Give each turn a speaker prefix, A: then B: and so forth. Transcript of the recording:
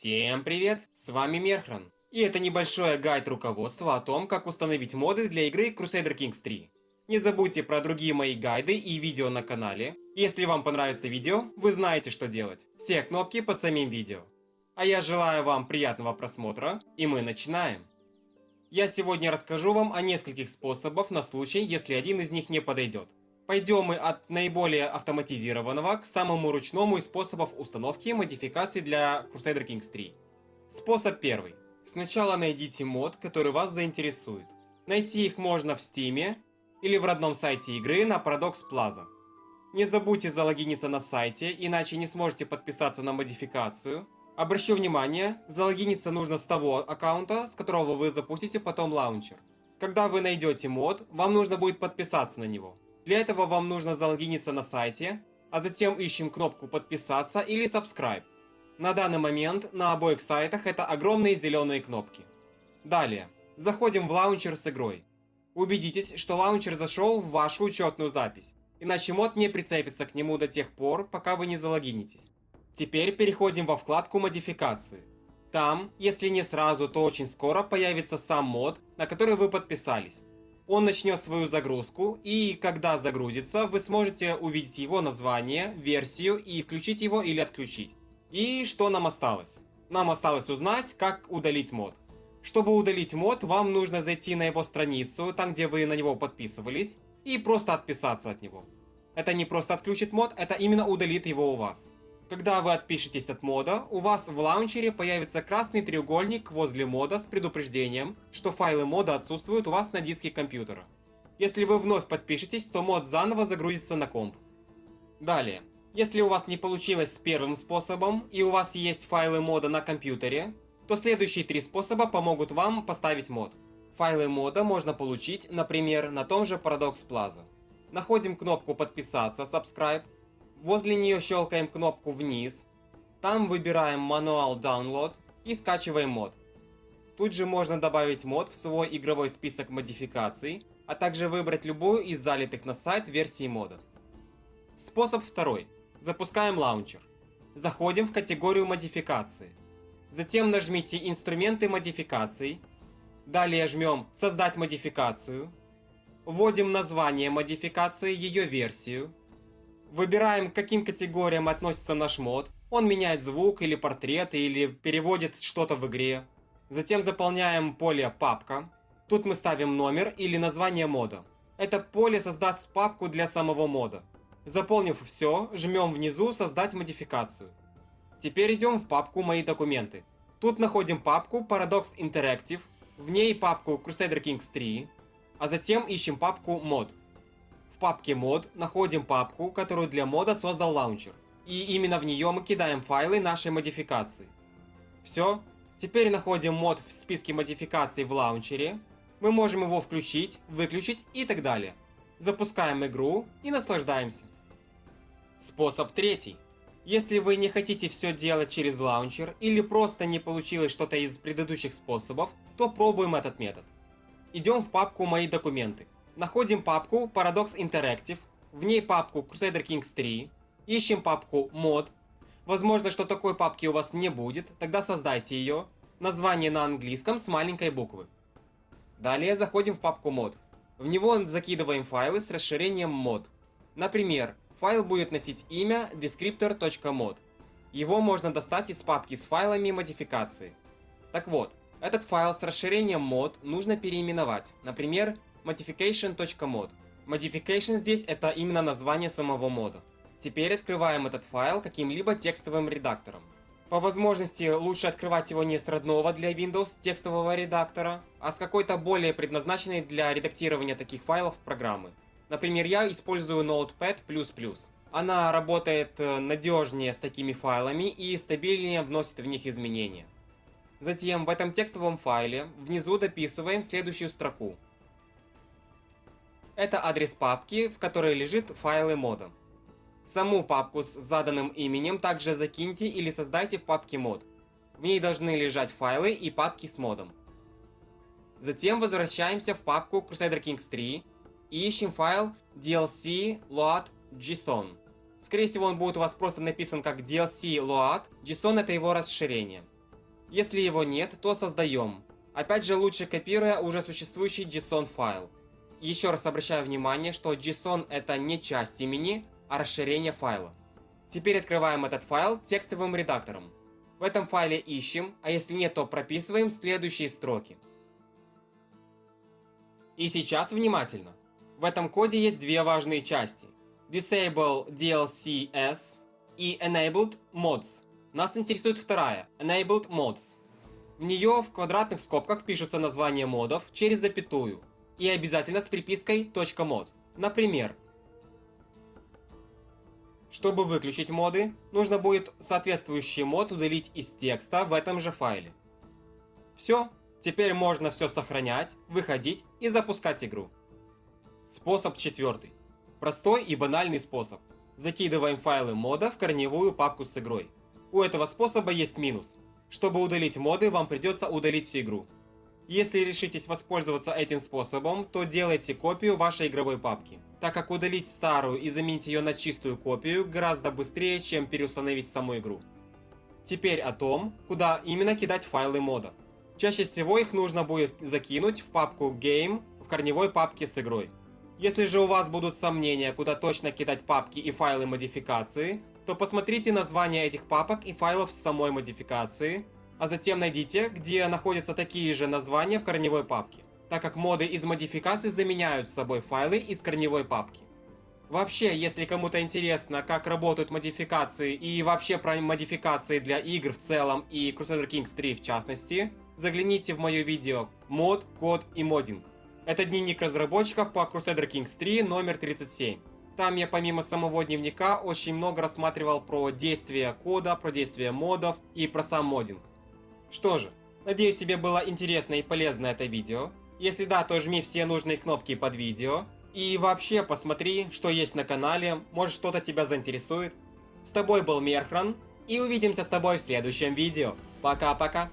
A: Всем привет, с вами Мерхран. И это небольшой гайд руководства о том, как установить моды для игры Crusader Kings 3. Не забудьте про другие мои гайды и видео на канале. Если вам понравится видео, вы знаете что делать. Все кнопки под самим видео. А я желаю вам приятного просмотра, и мы начинаем. Я сегодня расскажу вам о нескольких способах на случай, если один из них не подойдет. Пойдем мы от наиболее автоматизированного к самому ручному из способов установки и модификаций для Crusader Kings 3. Способ первый. Сначала найдите мод, который вас заинтересует. Найти их можно в Steam или в родном сайте игры на Paradox Plaza. Не забудьте залогиниться на сайте, иначе не сможете подписаться на модификацию. Обращу внимание, залогиниться нужно с того аккаунта, с которого вы запустите потом лаунчер. Когда вы найдете мод, вам нужно будет подписаться на него. Для этого вам нужно залогиниться на сайте, а затем ищем кнопку подписаться или subscribe. На данный момент на обоих сайтах это огромные зеленые кнопки. Далее, заходим в лаунчер с игрой. Убедитесь, что лаунчер зашел в вашу учетную запись, иначе мод не прицепится к нему до тех пор, пока вы не залогинитесь. Теперь переходим во вкладку модификации. Там, если не сразу, то очень скоро появится сам мод, на который вы подписались. Он начнет свою загрузку, и когда загрузится, вы сможете увидеть его название, версию и включить его или отключить. И что нам осталось? Нам осталось узнать, как удалить мод. Чтобы удалить мод, вам нужно зайти на его страницу, там где вы на него подписывались, и просто отписаться от него. Это не просто отключит мод, это именно удалит его у вас. Когда вы отпишетесь от мода, у вас в лаунчере появится красный треугольник возле мода с предупреждением, что файлы мода отсутствуют у вас на диске компьютера. Если вы вновь подпишетесь, то мод заново загрузится на комп. Далее. Если у вас не получилось с первым способом и у вас есть файлы мода на компьютере, то следующие три способа помогут вам поставить мод. Файлы мода можно получить, например, на том же Paradox Plaza. Находим кнопку подписаться, subscribe, Возле нее щелкаем кнопку вниз. Там выбираем мануал Download и скачиваем мод. Тут же можно добавить мод в свой игровой список модификаций, а также выбрать любую из залитых на сайт версий мода. Способ второй. Запускаем лаунчер. Заходим в категорию модификации. Затем нажмите «Инструменты модификаций». Далее жмем «Создать модификацию». Вводим название модификации, ее версию. Выбираем, к каким категориям относится наш мод. Он меняет звук или портреты, или переводит что-то в игре. Затем заполняем поле «Папка». Тут мы ставим номер или название мода. Это поле создаст папку для самого мода. Заполнив все, жмем внизу «Создать модификацию». Теперь идем в папку «Мои документы». Тут находим папку Paradox Interactive, в ней папку Crusader Kings 3, а затем ищем папку «Мод». В папке мод находим папку, которую для мода создал лаунчер. И именно в нее мы кидаем файлы нашей модификации. Все. Теперь находим мод в списке модификаций в лаунчере. Мы можем его включить, выключить и так далее. Запускаем игру и наслаждаемся. Способ третий. Если вы не хотите все делать через лаунчер или просто не получилось что-то из предыдущих способов, то пробуем этот метод. Идем в папку «Мои документы». Находим папку Paradox Interactive, в ней папку Crusader Kings 3, ищем папку Mod. Возможно, что такой папки у вас не будет, тогда создайте ее. Название на английском с маленькой буквы. Далее заходим в папку Mod. В него закидываем файлы с расширением Mod. Например, файл будет носить имя descriptor.mod. Его можно достать из папки с файлами модификации. Так вот, этот файл с расширением mod нужно переименовать. Например, modification.mod. Modification здесь это именно название самого мода. Теперь открываем этот файл каким-либо текстовым редактором. По возможности лучше открывать его не с родного для Windows текстового редактора, а с какой-то более предназначенной для редактирования таких файлов программы. Например, я использую Notepad++. Она работает э, надежнее с такими файлами и стабильнее вносит в них изменения. Затем в этом текстовом файле внизу дописываем следующую строку. Это адрес папки, в которой лежит файлы мода. Саму папку с заданным именем также закиньте или создайте в папке мод. В ней должны лежать файлы и папки с модом. Затем возвращаемся в папку Crusader Kings 3 и ищем файл DLC load JSON. Скорее всего он будет у вас просто написан как DLC load, JSON это его расширение. Если его нет, то создаем. Опять же лучше копируя уже существующий JSON файл. Еще раз обращаю внимание, что JSON это не часть имени, а расширение файла. Теперь открываем этот файл текстовым редактором. В этом файле ищем, а если нет, то прописываем следующие строки. И сейчас внимательно. В этом коде есть две важные части. Disable DLCS и Enabled Mods. Нас интересует вторая, Enabled Mods. В нее в квадратных скобках пишутся названия модов через запятую и обязательно с припиской .mod. Например, чтобы выключить моды, нужно будет соответствующий мод удалить из текста в этом же файле. Все, теперь можно все сохранять, выходить и запускать игру. Способ четвертый. Простой и банальный способ. Закидываем файлы мода в корневую папку с игрой. У этого способа есть минус. Чтобы удалить моды, вам придется удалить всю игру. Если решитесь воспользоваться этим способом, то делайте копию вашей игровой папки, так как удалить старую и заменить ее на чистую копию гораздо быстрее, чем переустановить саму игру. Теперь о том, куда именно кидать файлы мода. Чаще всего их нужно будет закинуть в папку Game в корневой папке с игрой. Если же у вас будут сомнения, куда точно кидать папки и файлы модификации, то посмотрите названия этих папок и файлов с самой модификации, а затем найдите, где находятся такие же названия в корневой папке, так как моды из модификаций заменяют собой файлы из корневой папки. Вообще, если кому-то интересно, как работают модификации и вообще про модификации для игр в целом и Crusader Kings 3 в частности, загляните в мое видео «Мод, код и моддинг». Это дневник разработчиков по Crusader Kings 3 номер 37. Там я помимо самого дневника очень много рассматривал про действия кода, про действия модов и про сам моддинг. Что же, надеюсь тебе было интересно и полезно это видео. Если да, то жми все нужные кнопки под видео. И вообще посмотри, что есть на канале, может что-то тебя заинтересует. С тобой был Мерхран, и увидимся с тобой в следующем видео. Пока-пока.